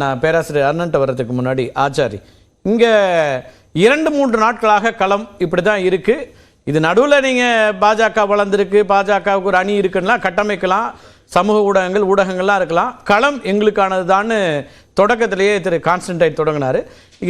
நான் பேராசிரியர் அண்ணன்ட்ட வர்றதுக்கு முன்னாடி ஆச்சாரி. இங்கே இரண்டு மூன்று நாட்களாக களம் இப்படி தான் இருக்குது இது நடுவில் நீங்கள் பாஜக வளர்ந்துருக்கு பாஜகவுக்கு ஒரு அணி இருக்குன்னா கட்டமைக்கலாம். சமூக ஊடகங்கள் ஊடகங்கள்லாம் இருக்கலாம். களம் எங்களுக்கானது தான் தொடக்கத்திலேயே திரு கான்ஸ்டன்டைன் தொடங்கினார்.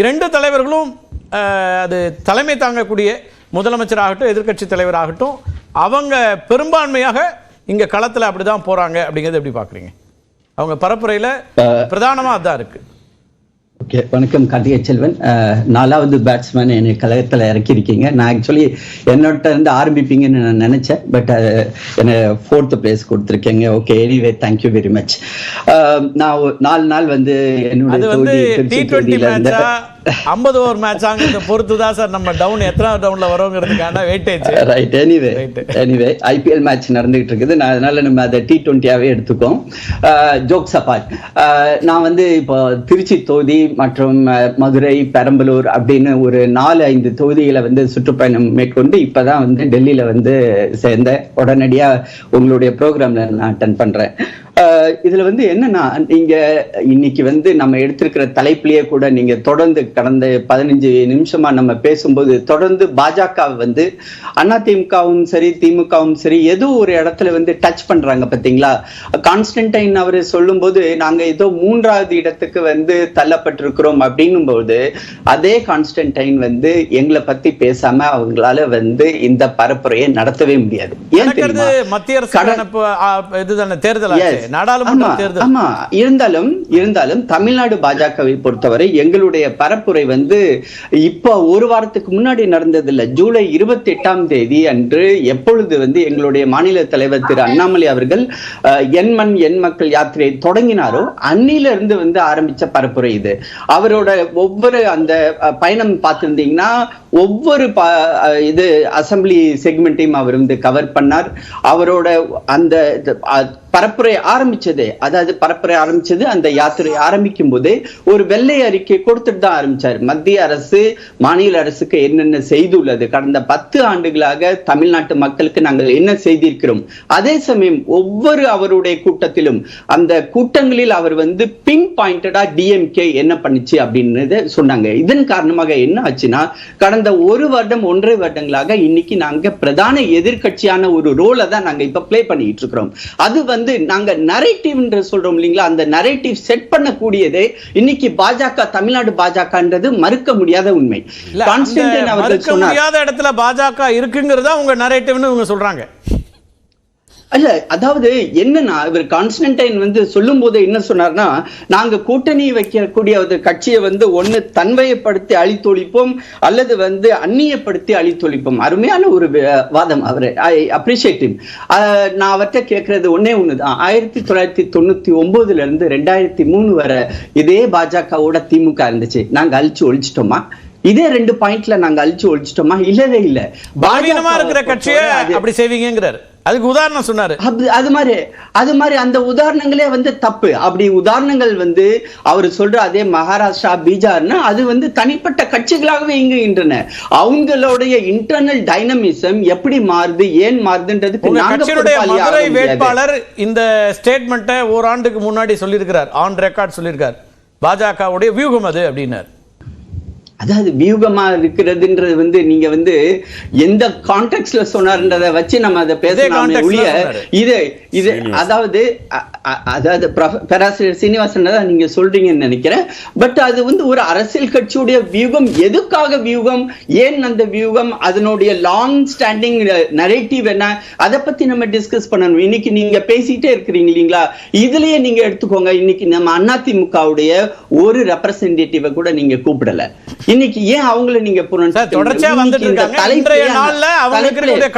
இரண்டு தலைவர்களும் அது தலைமை தாங்கக்கூடிய முதலமைச்சராகட்டும் எதிர்க்கட்சி தலைவராகட்டும் அவங்க பெரும்பான்மையாக இங்கே களத்தில் அப்படி தான் போகிறாங்க அப்படிங்கிறது எப்படி பார்க்குறீங்க அவங்க பரப்புரையில் பிரதானமாக அதான் இருக்குது ஓகே வணக்கம் கார்த்திகை செல்வன். நாலாவது பேட்ஸ்மேன் என்னை கழகத்தில் இறக்கியிருக்கீங்க. நான் ஆக்சுவலி என்னோட இருந்து ஆரம்பிப்பீங்கன்னு நான் நினைச்சேன். பட் என்னை ஃபோர்த்து பிளேஸ் கொடுத்துருக்கீங்க. Okay anyway thank you very much நான் நாலு நாள் வந்து என்னுடைய அது வந்து தொகுதி டி திருச்சி டுவெண்ட்டி தொகுதியில இருந்த மேட்சா ஐம்பது ஓவர் மேட்சாங்கிறத பொறுத்து தான் சார் நம்ம டவுன் எத்தனாவது டவுன்ல வரோங்கிறதுக்கான weightage right anyway. Anyway IPL match நடந்துகிட்டு இருக்குது. நான் அதனால நம்ம அதை டி டுவெண்ட்டியாவே எடுத்துக்கோம் ஜோக்ஸ் அப்பார்ட் நான் வந்து இப்போ திருச்சி தொகுதி மற்றும் மதுரை பெரம்பலூர் அப்படின்னு ஒரு நாலு ஐந்து தொகுதிகளை வந்து சுற்றுப்பயணம் மேற்கொண்டு இப்பதான் வந்து டெல்லியில வந்து சேர்ந்தேன் உடனடியா உங்களுடைய ப்ரோக்ராம்ல நான் அட்டன் பண்றேன். இதுல வந்து என்னன்னா நீங்க இன்னைக்கு வந்து நம்ம எடுத்திருக்கிற தலைப்பிலேயே கூட நீங்க தொடர்ந்து கடந்த பதினஞ்சு நிமிஷமா நம்ம பேசும்போது தொடர்ந்து பாஜக வந்து அதிமுகவும் சரி திமுகவும் சரி ஏதோ ஒரு இடத்துல வந்து டச் பண்றாங்க பாத்தீங்களா? கான்ஸ்டன்டைன் அவர் சொல்லும்போது நாங்க ஏதோ மூன்றாவது இடத்துக்கு வந்து தள்ளப்பட்டிருக்கிறோம் அப்படின்னும் போது அதே கான்ஸ்டன்டைன் வந்து எங்களை பத்தி பேசாம அவங்களால வந்து இந்த பரப்புரையை நடத்தவே முடியாது. ஏன் மத்திய அரசு இதுதானே தேர்தல். நாடாளுமன்ற தேர்தல். ஆமா. இருந்தாலும் இருந்தாலும் தமிழ்நாடு பாஜகவை பொறுத்தவரை எங்களுடைய பரப்புரை வந்து இப்போ ஒரு வாரத்துக்கு முன்னாடி நடந்தது இல்ல ஜூலை இருபத்தி எட்டாம் தேதி அன்று எப்பொழுது வந்து எங்களுடைய மாநில தலைவர் திரு அண்ணாமலை அவர்கள் அஹ், என் மண் என் மக்கள் யாத்திரையை தொடங்கினாரோ அன்னில இருந்து வந்து ஆரம்பிச்ச பரப்புரை இது. அவரோட ஒவ்வொரு அந்த பயணம் பார்த்திருந்தீங்கன்னா ஒவ்வொரு இது அசம்பிளி செக்மெண்ட்டையும் அவர் வந்து கவர் பண்ணார். அவரோட அந்த பரப்புரை ஆரம்பிச்சது அதாவது பரப்புரை ஆரம்பிச்சது அந்த யாத்திரை ஆரம்பிக்கும் போது ஒரு வெள்ளை அறிக்கை கொடுத்துட்டு தான் ஆரம்பிச்சார். மத்திய அரசு மாநில அரசுக்கு என்னென்ன செய்துள்ளது? கடந்த பத்து ஆண்டுகளாக தமிழ்நாட்டு மக்களுக்கு நாங்கள் என்ன செய்திருக்கிறோம்? அதே சமயம் ஒவ்வொரு அவருடைய கூட்டத்திலும் அந்த கூட்டங்களில் அவர் வந்து பின் பாயிண்டடா டிஎம்கே என்ன பண்ணுச்சு அப்படின்னு சொன்னாங்க. இதன் காரணமாக என்ன ஆச்சுன்னா கடந்த ஒரு வருடம் ஒன்றரை வருடங்களாக இன்னைக்கு நாங்க பிரதான எதிர்கட்சியான ஒரு ரோலை தான் நாங்க இப்ப பிளே பண்ணிட்டு இருக்கிறோம். அது வந்து நாங்க நரேட்டிவ் சொல்றோம் இல்லைங்களா? அந்த நரேட்டிவ் செட் பண்ணக்கூடியதே இன்னைக்கு பாஜக தமிழ்நாடு பாஜகன்றது மறுக்க முடியாத உண்மை. கான்ஸ்டன்டைன் அவர்கள் மறுக்க சொன்னார். முடியாத இடத்துல பாஜக இருக்குங்கிறதா உங்க நரேட்டிவ்னு இவங்க சொல்றாங்க. அல்ல அதாவது என்னன்னா இவர் கான்ஸ்டன்டைன் வந்து சொல்லும் போது என்ன சொன்னார்னா நாங்க கூட்டணி வைக்கக்கூடிய ஒரு கட்சியை வந்து ஒண்ணு தன்மையப்படுத்தி அழித்தொழிப்போம் அல்லது வந்து அந்நியப்படுத்தி அழித்தொழிப்போம். அருமையான ஒரு வாதம் அவரு. ஐ அப்ரிஷியேட் நான் அவர்கிட்ட கேட்கறது ஒண்ணே ஒண்ணுதான். ஆயிரத்தி தொள்ளாயிரத்தி தொண்ணூத்தி ஒன்பதுல இருந்து ரெண்டாயிரத்தி மூணு வரை இதே பாஜகவோட திமுக இருந்துச்சு. நாங்க அழிச்சு ஒழிச்சிட்டோமா? இதே ரெண்டு பாயிண்ட்ல நாங்க அழிச்சு ஒழிச்சிட்டோமா? இல்லவே இல்ல. பலவீனமா இருக்கிற கட்சியை அப்படி செய்வீங்கிறாரு அதுக்கு உதாரணம் சொன்னாரு. அது மாதிரி அது மாதிரி அந்த உதாரணங்களே வந்து தப்பு. அப்படி உதாரணங்கள் வந்து அவர் சொல்ற அதே மகாராஷ்டிரா பீகார்னா அது வந்து தனிப்பட்ட கட்சிகளாகவே இயங்குகின்றன அவங்களுடைய இன்டர்னல் டைனமிசம் எப்படி மாறுது ஏன் முடியாது. வேட்பாளர் இந்த ஸ்டேட்மெண்ட்டை ஓராண்டுக்கு முன்னாடி சொல்லியிருக்கிறார். ஆன் ரெக்கார்ட் சொல்லியிருக்கார் பாஜகவுடைய வியூகம் அது அப்படின்னார். அதாவது வியூகமா இருக்கிறதுன்றது வந்து நீங்க வந்து எந்த கான்டெக்ட்ல சொன்னார்ன்றதை வச்சு நம்ம அதை பேசலாமே ஒழிய. இது இது அதாவது அதாவது பேராசிரியர் சீனிவாசன் தான் நீங்க சொல்றீங்கன்னு நினைக்கிறேன். பட் அது வந்து ஒரு அரசியல் கட்சியுடைய வியூகம். எதுக்காக வியூகம்? ஏன் அந்த வியூகம்? அதனுடைய லாங் ஸ்டாண்டிங் நரேட்டிவ் என்ன? அதை பத்தி நம்ம டிஸ்கஸ் பண்ணணும். இன்னைக்கு நீங்க பேசிட்டே இருக்கிறீங்க இல்லைங்களா? இதுலயே நீங்க எடுத்துக்கோங்க. இன்னைக்கு நம்ம அதிமுகவுடைய ஒரு ரெப்ரசன்டேட்டிவ கூட நீங்க கூப்பிடல. இன்னைக்கு ஏன் அவங்கள நீங்க தொடர்ச்சியா வந்துட்டு இருக்காங்க.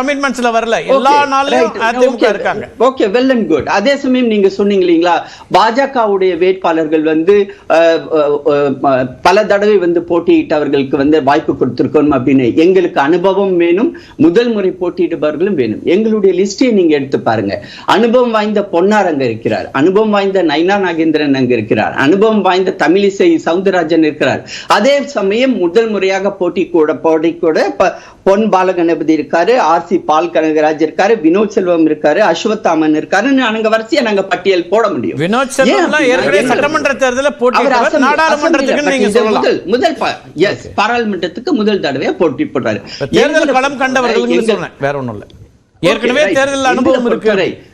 கமிட்மெண்ட்ஸ்ல வரல. எல்லா நாள்லயும் அதிமுக இருக்காங்க. ஓகே வெல் அண்ட் குட் அதே சமயம் நீங்க சொன்னீங்க இல்லைங்களா? பாஜகவுடைய வேட்பாளர்கள் வந்து பல தடவை வந்து போட்டியிட்டவர்களுக்கு வந்து வாய்ப்பு கொடுத்துருக்கணும் அப்படின்னு எங்களுக்கு அனுபவம் வேணும் முதல் முறை போட்டியிடுபவர்களும் வேணும். எங்களுடைய லிஸ்டை நீங்க எடுத்து பாருங்க. அனுபவம் வாய்ந்த பொன்னார் அங்க இருக்கிறார். அனுபவம் வாய்ந்த நைனா நாகேந்திரன் அங்க இருக்கிறார். அனுபவம் வாய்ந்த தமிழிசை சவுந்தரராஜன் இருக்கிறார். அதே சமயம் முதல் முறையாக போட்டி கூட போட்டி கூட பொன் பாலகணபதி இருக்காரு ஆர் சி பால் கனகராஜ் இருக்காரு வினோத் செல்வம் இருக்காரு அஸ்வத்தாமன் இருக்காரு நாங்க வரிசையா நாங்க பட்டியல் பட்டியல் போட முடியும். வினோத் ஏன் ஏற்கனவே சட்டமன்ற தேர்தலில் போட்டியிட்டவர் அசெம்பிளி- நாடாளுமன்றத்துக்கு நீங்க சொல்லலாம். முதல் எஸ் பாராளுமன்றத்துக்கு முதல் தடவையா போட்டி போடுறாரு. தேர்தல் களம் கண்டவர்கள் சொன்னேன் வேற ஒண்ணும் இல்ல. ஏற்கனவே. தேர்தல் அனுபவம் இருக்கு.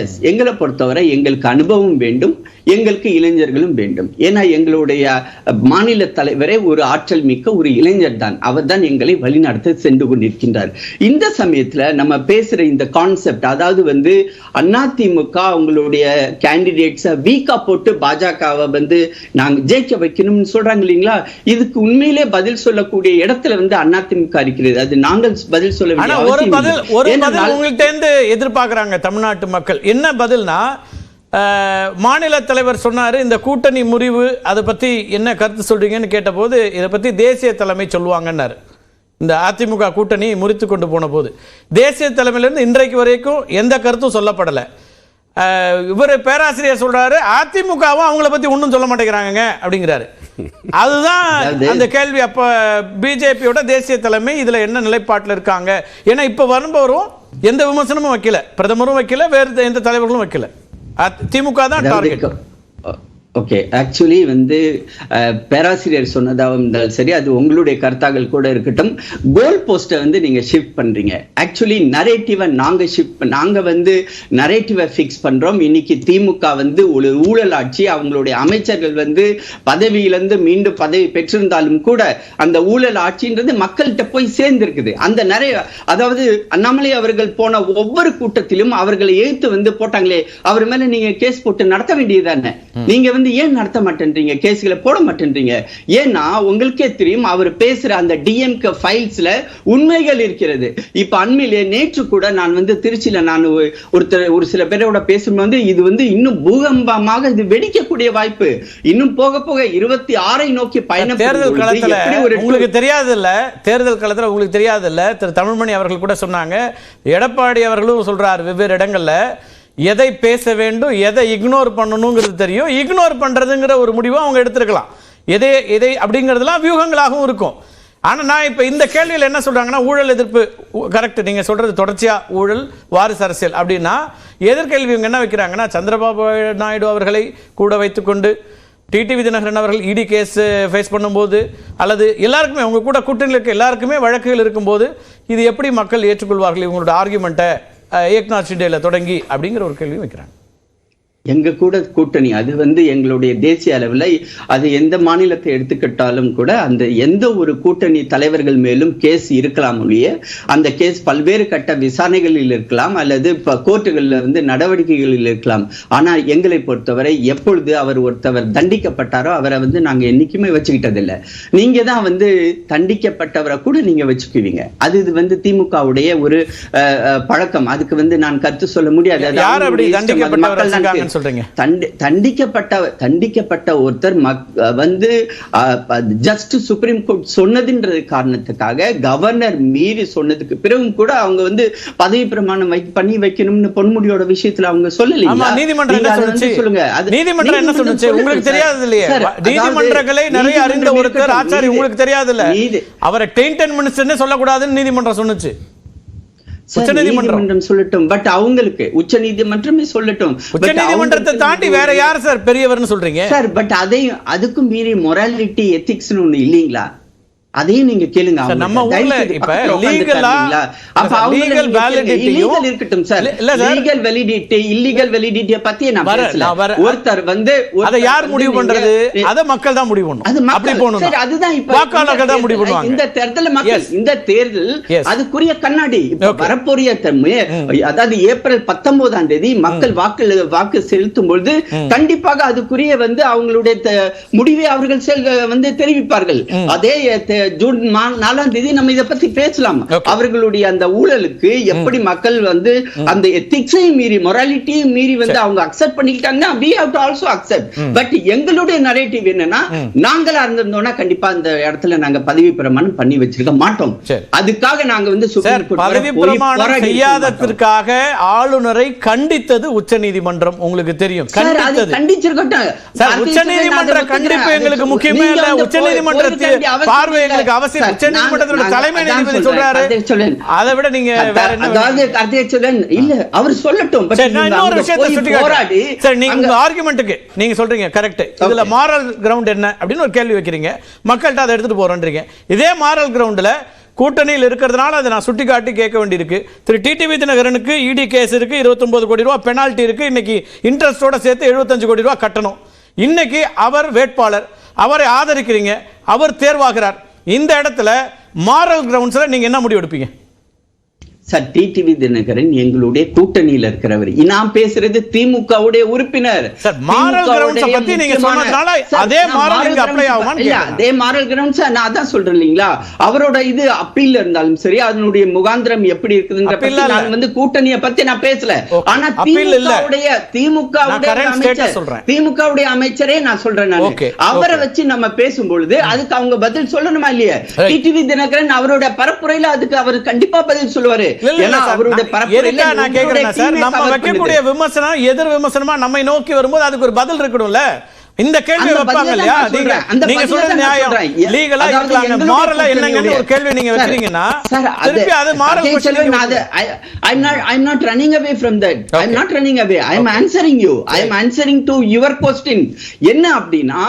எஸ் எங்களை பொறுத்தவரை எங்களுக்கு அனுபவம் வேண்டும் எங்களுக்கு இளைஞர்களும் வேண்டும். ஏன்னா எங்களுடைய மாநில தலைவரே ஒரு ஆற்றல் மிக்க ஒரு இளைஞர் தான். அவர் தான் எங்களை வழிநடத்த சென்று கொண்டிருக்கின்றார். இந்த சமயத்துல நம்ம பேசுற இந்த கான்செப்ட் அதாவது வந்து அதிமுக அவங்களுடைய கேண்டிடேட்ஸை வீக்கா போட்டு பாஜகவை வந்து நாங்க ஜெயிக்க வைக்கணும்னு சொல்றாங்க இல்லைங்களா? இதுக்கு உண்மையிலே பதில் சொல்லக்கூடிய இடத்துல வந்து அதிமுக இருக்கிறது. அது நாங்கள் பதில் சொல்ல ஒரு பதில். ஒரு ஏன்னா பதில் உங்கள்கிட்ட இருந்து எதிர்பார்க்கறாங்க தமிழ்நாட்டு மக்கள். என்ன பதில்னா மாநில தலைவர் சொன்னாரு இந்த கூட்டணி முறிவு அதை பத்தி என்ன கருத்து சொல்றீங்கன்னு கேட்டபோது இதை பத்தி தேசிய தலைமை சொல்லுவாங்கன்னாரு. இந்த அதிமுக கூட்டணி முறித்து கொண்டு போன போது. தேசிய தலைமையிலிருந்து இன்றைக்கு வரைக்கும் எந்த கருத்தும் சொல்லப்படலை. இவர் பேராசிரியர் சொல்றாரு அதிமுகவும் அவங்கள பத்தி ஒன்றும் சொல்ல மாட்டேங்கிறாங்க அப்படிங்கிறாரு. அதுதான் அந்த கேள்வி. அப்ப பிஜேபியோட தேசிய தலைமை இதுல என்ன நிலைப்பாட்டில் இருக்காங்க? ஏன்னா இப்ப வரும்பவரும் எந்த விமர்சனமும் வைக்கல. பிரதமரும் வைக்கல வேறு எந்த தலைவர்களும் வைக்கல. திமுக தான் டார்கெட். ஓகே ஆக்சுவலி வந்து பேராசிரியர் சொன்னதாக இருந்தாலும் சரி அது உங்களுடைய கருத்தாக்கள் கூட இருக்கட்டும். கோல் போஸ்ட்டை வந்து நீங்கள் ஷிஃப்ட் பண்றீங்க. ஆக்சுவலி நரேட்டிவை நாங்கள் ஷிஃப்ட் நாங்கள் வந்து நரேட்டிவை ஃபிக்ஸ் பண்றோம். இன்னைக்கு திமுக வந்து ஒரு ஊழல் ஆட்சி அவங்களுடைய அமைச்சர்கள் வந்து பதவியிலிருந்து மீண்டும் பதவி பெற்றிருந்தாலும் கூட அந்த ஊழல் ஆட்சின்றது மக்கள்கிட்ட போய் சேர்ந்துருக்குது. அந்த நிறைய அதாவது அண்ணாமலை அவர்கள் போன ஒவ்வொரு கூட்டத்திலும் அவர்களை எழுத்து வந்து போட்டாங்களே அவர் மேலே நீங்கள் கேஸ் போட்டு நடத்த வேண்டியதுதானே நீங்க வந்து ஏன் நடத்த மாட்டேன்றீங்க? கேஸ்களை போட மாட்டேன்றீங்க? ஏன்னா உங்களுக்கே தெரியும் அவர் பேசுற அந்த டிஎம்கே ஃபைல்ஸ்ல உண்மைகள் இருக்கிறது. இப்ப அண்மையிலே நேற்று கூட நான் வந்து திருச்சியில நான் ஒரு- ஒருத்தர் ஒரு சில பேரோட பேசும்போது இது வந்து இன்னும் பூகம்பமாக இது வெடிக்கக்கூடிய வாய்ப்பு. இன்னும் போக போக இருபத்தி ஆறை நோக்கி பயணம் தேர்தல் களத்துல உங்களுக்கு தெரியாது இல்ல தேர்தல் களத்துல உங்களுக்கு தெரியாது இல்ல திரு தமிழ்மணி அவர்கள் கூட சொன்னாங்க. எடப்பாடி அவர்களும் சொல்றாரு வெவ்வேறு இடங்கள்ல. எதை பேச வேண்டும் எதை இக்னோர் பண்ணணுங்கிறது தெரியும். இக்னோர் பண்ணுறதுங்கிற ஒரு முடிவும் அவங்க எடுத்திருக்கலாம். எதை எதை அப்படிங்கிறதுலாம் வியூகங்களாகவும் இருக்கும். ஆனால் நான் இப்போ இந்த கேள்வியில் என்ன சொல்கிறாங்கன்னா ஊழல் எதிர்ப்பு கரெக்ட் நீங்கள் சொல்கிறது தொடர்ச்சியாக ஊழல் வாரிசு அரசியல் அப்படின்னா எதிர்கேள்வி இவங்க என்ன வைக்கிறாங்கன்னா சந்திரபாபு நாயுடு அவர்களை கூட வைத்துக்கொண்டு டிடிவி தினகரன் அவர்கள் இடி கேஸ் ஃபேஸ் பண்ணும்போது அல்லது எல்லாருக்குமே அவங்க கூட கூட்டணியில் இருக்க எல்லாருக்குமே வழக்குகள் இருக்கும்போது இது எப்படி மக்கள் ஏற்றுக்கொள்வார்கள் இவங்களோட ஆர்குமெண்ட்டை ஏக்நாத் ஷிண்டேல தொடங்கி அப்படிங்கிற ஒரு கேள்வி வைக்கிறாங்க. எங்க கூட கூட்டணி அது வந்து எங்களுடைய தேசிய அளவில் அது எந்த மாநிலத்தை எடுத்துக்கிட்டாலும் கூட அந்த எந்த ஒரு கூட்டணி தலைவர்கள் மேலும் கேஸ் இருக்கலாம் ஒழிய அந்த கேஸ் பல்வேறு கட்ட விசாரணைகளில் இருக்கலாம் அல்லது இப்ப கோர்ட்டுகளில் வந்து நடவடிக்கைகளில் இருக்கலாம். ஆனால் எங்களை பொறுத்தவரை எப்பொழுது அவர் ஒருத்தவர் தண்டிக்கப்பட்டாரோ அவரை வந்து நாங்க என்னைக்குமே வச்சுக்கிட்டதில்லை. நீங்க தான் வந்து தண்டிக்கப்பட்டவரை கூட நீங்க வச்சுக்குவீங்க. அது இது வந்து திமுகவுடைய ஒரு பழக்கம். அதுக்கு வந்து நான் கருத்து சொல்ல முடியாது. மக்கள் சொல்றீங்க? தண்டி- தண்டிக்கப்பட்ட தண்டிக்கப்பட்ட ஒருத்தர் வந்து ஜஸ்ட் சுப்ரீம் கோர்ட் சொன்னதுன்றது காரணத்துக்காக கவர்னர் மீறி சொன்னதுக்கு பிறகும் கூட அவங்க வந்து பதவி பிரமாணம் பண்ணி வைக்கணும்னு பொன்முடியோட விஷயத்துல அவங்க சொல்லலைங்களா நீதிமன்றம் என்ன சொல்லுச்சு? சொல்லுங்க. அது நீதிமன்றம் என்ன சொல்லுச்சு? உங்களுக்கு. தெரியாது இல்லையே? நீதிமன்றங்களை நிறைய அறிந்த ஒருத்தர். ஆச்சாரி உங்களுக்கு தெரியாது இல்ல? அவரை டெயின்டன் மினிஸ்டர்னே சொல்லக்கூடாதுன்னு நீதிமன்றம் சொன்னுச்சு. உச்சநீதிமன்றம். நீதிமன்றம் சொல்லட்டும். பட் அவங்களுக்கு உச்ச நீதிமன்றமே சொல்லட்டும். உச்ச நீதிமன்றத்தை தாண்டி வேற யார் சார் பெரியவர்னு சொல்றீங்க? சார் பட் அதையும் அதுக்கும் மீறி மொராலிட்டி எத்திக்ஸ்னு ஒண்ணு இல்லீங்களா? அதையும் நீங்க கேளுங்க. நம்ம ஊர்ல இப்ப இருக்கீங்களா? அப்ப validity-யும் illegal இருக்கட்டும் சார். லீகல் வெலிடிட்டி இல்லீகல் வெலிடிட்டிய பத்தி நான் பேசல. ஒருத்தர் வந்து அதை யார் முடிவு பண்றது? அதை மக்கள் தான் முடிவு மக்கள் அப்படி போகணும் சரி, அதுதான் இப்ப வாக்காளர்கள் தான் முடிவு பண்ணுவாங்க. இந்த தேர்தல் மக்கள். இந்த தேர்தல். அதுக்குரிய கண்ணாடி. இப்ப. வரப்போறிய தன்மை அதாவது ஏப்ரல் பத்தொன்பதாம் தேதி மக்கள் வாக்கு வாக்கு செலுத்தும் பொழுது கண்டிப்பாக அதுக்குரிய வந்து அவங்களுடைய முடிவை அவர்கள் வந்து தெரிவிப்பார்கள். அதே ஜூன் நாலாம் தேதி நம்ம இதை பத்தி பேசலாம். அவர்களுடைய அந்த ஊழலுக்கு எப்படி மக்கள் வந்து அந்த எத்திக்ஸையும் மீறி மொராலிட்டியும் மீறி வந்து அவங்க அக்செப்ட் பண்ணிக்கிட்டாங்கன்னா we have to also accept but எங்களுடைய நரேட்டிவ் என்னன்னா நாங்களா இருந்திருந்தோம்னா கண்டிப்பா அந்த இடத்துல நாங்க பதவி பிரமாணம் பண்ணி வச்சிருக்க மாட்டோம். அதுக்காக நாங்க வந்து பதவி பிரமாணம். செய்யாததற்காக ஆளுநரை கண்டித்தது உச்சநீதிமன்றம் உங்களுக்கு தெரியும் கண்டிச்சிருக்கட்டும். சார் அது உச்சநீதிமன்ற நான் அதை கண்டிப்பு. எங்களுக்கு முக்கியமே இல்ல வேண்டிய அவசியம் பார்வை. எங்களுக்கு அவசியம். உச்ச நீதிமன்றத்தோட தலைமை நீதிபதி சொல்றாரு. சொல்லேன். அதை விட நீங்க வேற என்ன அதாவது கார்த்திகேயன் இல்ல அவர் சொல்லட்டும். இன்னொரு விஷயத்தை சுட்டி போராடி சரி நீங்க ஆர்குமெண்ட்டுக்கு நீங்க சொல்றீங்க கரெக்ட் இதுல. மாரல் கிரவுண்ட் என்ன அப்படின்னு ஒரு கேள்வி வைக்கிறீங்க. மக்கள்கிட்ட அதை எடுத்துட்டு போறோன்றீங்க இதே மாரல் கிரவுண்ட்ல கூட்டணியில் இருக்கிறதுனால அதை நான் சுட்டி காட்டி கேட்க வேண்டியிருக்கு. திரு டிடிவி தினகரனுக்கு இடி கேஸ் இருக்கு 29 கோடி ரூபாய் பெனால்ட்டி இருக்கு. இன்னைக்கு இன்ட்ரெஸ்டோட சேர்த்து 75 கோடி ரூபாய் கட்டணும். இன்னைக்கு அவர் வேட்பாளர். அவரை ஆதரிக்கிறீங்க. அவர் தேர்வாகிறார். இந்த இடத்துல மாரல் கிரவுண்ட்ஸில் நீங்கள் என்ன முடிவு எடுப்பீங்க? சார் டிடிவி தினகரன் எங்களுடைய கூட்டணியில இருக்கிறவர் நான் பேசுறது திமுகவுடைய உறுப்பினர் சார், moral திமுகவுடைய grounds அ பத்தி நீங்க முக்கியமான- சொன்னதுனால சார், அதே நான். அதே மாரல் அதான் சொல்றேன் இல்லீங்களா அவரோட இது அப்பீல் இருந்தாலும் சரி அதனுடைய முகாந்திரம் எப்படி இருக்குதுன்ற பத்தி. நான் வந்து கூட்டணியை பத்தி நான் பேசல. ஆனா. திமுகவுடைய திமுகவுடைய அமைச்சர். திமுகவுடைய அமைச்சரே நான் சொல்றேன் நான். அவரை. வச்சு நம்ம பேசும்பொழுது அதுக்கு அவங்க பதில் சொல்லணுமா இல்லையா. டிடிவி தினகரன் அவரோட பரப்புரையில அதுக்கு அவர் கண்டிப்பா பதில் சொல்லுவாரு ஏன்னா சார், அவருடைய நான் பரப்புரையில கேக்குறேன்னா சார் நம்ம வைக்கக்கூடிய. விமர்சனம் எதிர் விமர்சனமா நம்மை நோக்கி வரும்போது அதுக்கு ஒரு பதில் இருக்கணும்ல இந்த கேள்வி வைப்பாங்க இல்லையா நீங்க நீங்க நியாயம் லீகலா எங்களுடைய மாரலா என்னங்கன்னு ஒரு கேள்வி நீங்க வைக்கிறீங்கன்னா திருப்பி அது மாரல் அதே செல்வன், நான் அது- I- I'm not- I'm not running away from that. I'm Okay. not running away. I'm answering you. I'm answering to your question. என்ன அப்படின்னா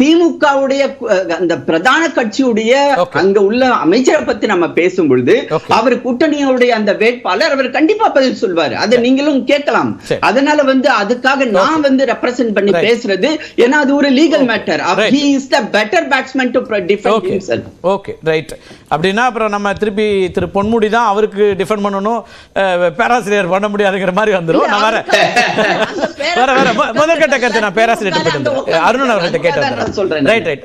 திமுகவுடைய அந்த பிரதான கட்சியுடைய. அங்க உள்ள அமைச்சரை பத்தி நம்ம பேசும் பொழுது. அவர் கூட்டணியுடைய அந்த வேட்பாளர் அவர் கண்டிப்பா பதில் சொல்வாரு. அதை நீங்களும் கேட்கலாம். அதனால வந்து அதுக்காக நான் வந்து ரெப்ரசென்ட் பண்ணி. பேசுறது ஏன்னா அது ஒரு legal matter Right. he is the better batsman to defend okay right அப்படின்னா அப்புறம் நம்ம திருப்பி திரு பொன்முடி தான் அவருக்கு டிஃபெண்ட் பண்ணணும். பேராசிரியர் பண்ண முடியாதுங்கிற மாதிரி வந்துரும். நான் பேரா- வேற வேற மு- முதற்கட்ட கருத்து நான் பேராசிரியர் அருணன் அவர்கிட்ட கேட்டு நான் சொல்றேன். Right right